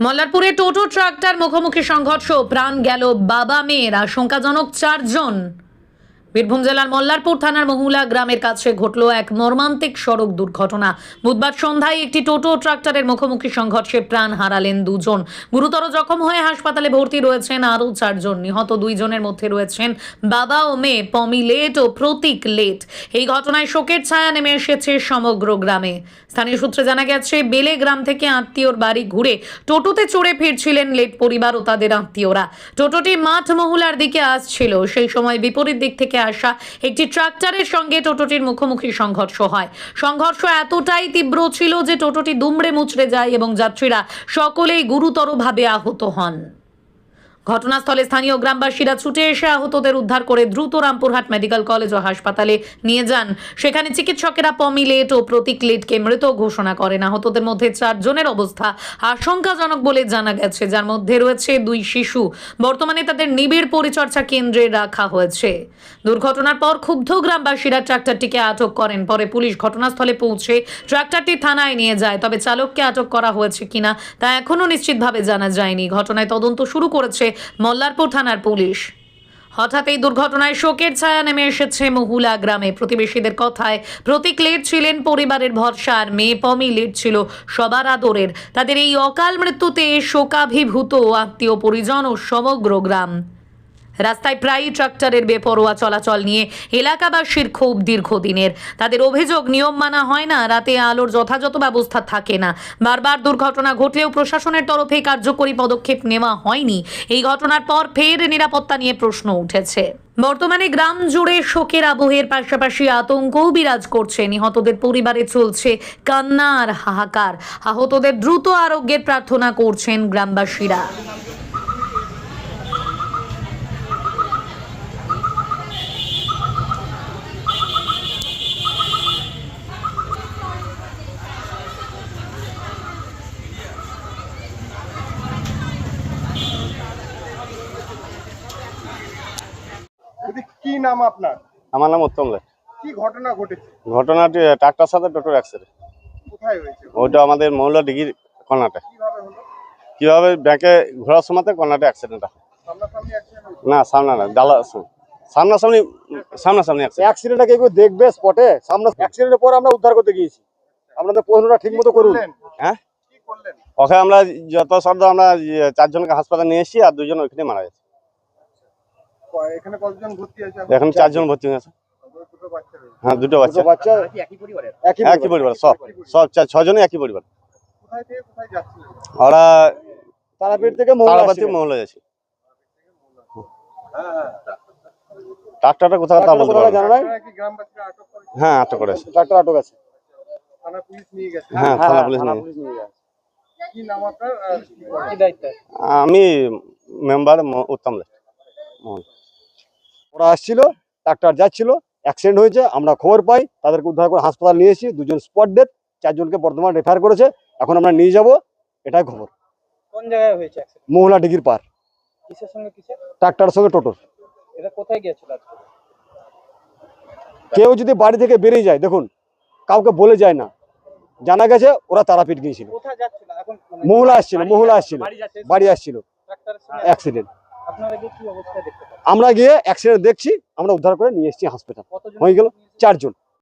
মল্লারপুরে টোটো tractor মুখোমুখি সংঘর্ষ প্রাণ গেল বাবা মেয়ের আশঙ্কাজনক চারজন। বীরভূম জেলার মল্লারপুর থানার মহুলা গ্রামের কাছে ঘটল এক মর্মান্তিক সড়ক দুর্ঘটনা। বুধবার সন্ধ্যায় একটি টোটো ট্রাক্টরের মুখোমুখি সংঘর্ষে প্রাণ হারালেন দুজন। গুরুতর জখম হয়ে হাসপাতালে ভর্তি রয়েছেন আরও চারজন। নিহত দুইজনের মধ্যে রয়েছেন বাবা ও মেয়ে পমি লেট ও প্রতীক লেট। এই ঘটনায় শোকের ছায়া নেমে এসেছে সমগ্র গ্রামে। স্থানীয় সূত্রে জানা গেছে, বেলে গ্রাম থেকে আত্মীয়র বাড়ি ঘুরে টোটোতে চড়ে ফিরছিলেন লেট পরিবার ও তাদের আত্মীয়রা। টোটোটি মাঠ মহুলার দিকে আসছিল। সেই সময় বিপরীত দিক থেকে আসা একটি ট্রাক্টরের সঙ্গে টোটোটির মুখোমুখি সংঘর্ষ হয়। সংঘর্ষ এতটাই তীব্র ছিল যে টোটোটি দুমড়ে মুচড়ে যায় এবং যাত্রীরা সকলেই গুরুতরভাবে আহত হন। ঘটনাস্থলে স্থানীয় গ্রামবাসীরা ছুটে এসে আহতদের উদ্ধার করে দ্রুত রামপুরহাট মেডিকেল কলেজ ও হাসপাতালে নিয়ে যান। সেখানে চিকিৎসকেরা পমিলেট ও প্রতীক লেটকে মৃত ঘোষণা করেন। আহতদের মধ্যে চারজনের অবস্থা আশঙ্কাজনক বলে জানা গেছে, যার মধ্যে রয়েছে দুই শিশু। বর্তমানে তাদের নিবিড় পরিচর্যা কেন্দ্রে রাখা হয়েছে। দুর্ঘটনার পর ক্ষুব্ধ গ্রামবাসীরা ট্রাক্টরটিকে আটক করেন। পরে পুলিশ ঘটনাস্থলে পৌঁছে ট্রাক্টরটি থানায় নিয়ে যায়। তবে চালককে আটক করা হয়েছে কিনা তা এখনও নিশ্চিতভাবে জানা যায়নি। ঘটনায় তদন্ত শুরু করেছে মল্লারপুর থানার পুলিশ। হঠাৎ এই দুর্ঘটনায় শোকের ছায়া নেমে এসেছে মহুলা গ্রামে। প্রতিবেশীদের কথায় প্রতীক লেট ছিলেন, পরিবারের ভরসার মেয়ে পমি লেট ছিল সবার আদরের। তাদের এই অকাল মৃত্যুতে শোকাভিভূত আত্মীয় পরিজন ও সমগ্র গ্রাম। রাস্তায় প্রায়ই ট্রাক্টরের বেপরোয়া চলাচল নিয়ে এলাকাবাসীর ক্ষোভ দীর্ঘদিনের। তাদের অভিযোগ, নিয়ম মানা হয় না, রাতে আলোর যথাযথ ব্যবস্থা থাকে না। বারবার দুর্ঘটনা ঘটলেও প্রশাসনের তরফে কার্যকরী পদক্ষেপ নেওয়া হয়নি। এই ঘটনার পর ফের নিরাপত্তা নিয়ে প্রশ্ন উঠেছে। বর্তমানে গ্রাম জুড়ে শোকের আবহের পাশাপাশি আতঙ্কও বিরাজ করছে। নিহতদের পরিবারে চলছে কান্না আর হাহাকার। আহতদের দ্রুত আরোগ্যের প্রার্থনা করছেন গ্রামবাসীরা। দিদি কি নাম আপনার? আমার নাম উত্তম রায় কি ঘটনা ঘটেছে? ঘটনাটি ট্রাক্টর সাথে টোটোর অ্যাক্সিডেন্ট কোথায় হয়েছে? ওইটা আমাদের মৌলা ডিগির কর্নাটে কীভাবে হলো? ব্যাংকে ঘোরার কর্নাটে অ্যাক্সিডেন্টটা অ্যাক্সিডেন্ট হলো? না সামনে না ডালা সামনাসামনি সামনাসামনি অ্যাক্সিডেন্ট অ্যাক্সিডেন্টটা কেউ দেখবে স্পটে সামনে অ্যাক্সিডেন্টের পর আমরা উদ্ধার করতে গিয়েছি। আপনাদের প্রশ্নটা ঠিক মতো করুন। হ্যাঁ? কি করলেন? ওকে আমরা যত শব্দ আমরা চারজনকে হাসপাতালে নিয়ে এসেছি আর দুজন ওইখানে মারা গেছে। এখানে কতজন ভর্তি আছে এখন চারজন ভর্তি হয়েছে দুটো হ্যাঁ দুটো বাচ্চা। বাচ্চা? একই একই পরিবার সব সব চার- ছজনই একই পরিবার। কোথায় থেকে কোথায় যাচ্ছিলেন ওরা তারাপীঠ থেকে মৌলা তারাবাতি আসছিলেন। মহলে যাচ্ছে। ট্রাক্টরটা কোথাও তা বলতে পারব আটক হ্যাঁ আটক করেছে। ট্রাক্টর আটক আছে। থানা পুলিশ নিয়ে গেছে। হ্যাঁ হ্যাঁ, থানা হ্যাঁ, পুলিশ নিয়ে গেছে। কি নাম আপনার? আর কি করেন? আমি মেম্বার উত্তম দে। ওরা আসছিল ট্রাক্টর যাচ্ছিল অ্যাক্সিডেন্ট হয়েছে আমরা খবর পাই তাদেরকে উদ্ধার করে হাসপাতাল নিয়ে এসেছি দুজন স্পট ডেথ চারজনকে বর্ধমান রেফার করেছে এখন আমরা নিয়ে যাব এটাই খবর। কোন জায়গায় হয়েছে মহুলা ডিগির পার কিসের সঙ্গে কিসের? ট্রাক্টরের সঙ্গে টোটোর। এটা কোথায় গিয়েছিল কেউ যদি বাড়ি থেকে বেরিয়ে যায় দেখুন কাউকে বলে যায় না। জানা গেছে ওরা তারাপীঠ গিয়েছিল। মানে মহুলা আসছিল মহুলা আসছিল বাড়ি আসছিল। অ্যাক্সিডেন্ট আমরা গিয়ে অ্যাক্সিডেন্ট দেখছি আমরা উদ্ধার করে নিয়ে এসেছি হাসপাতাল হয়ে গেল চারজন।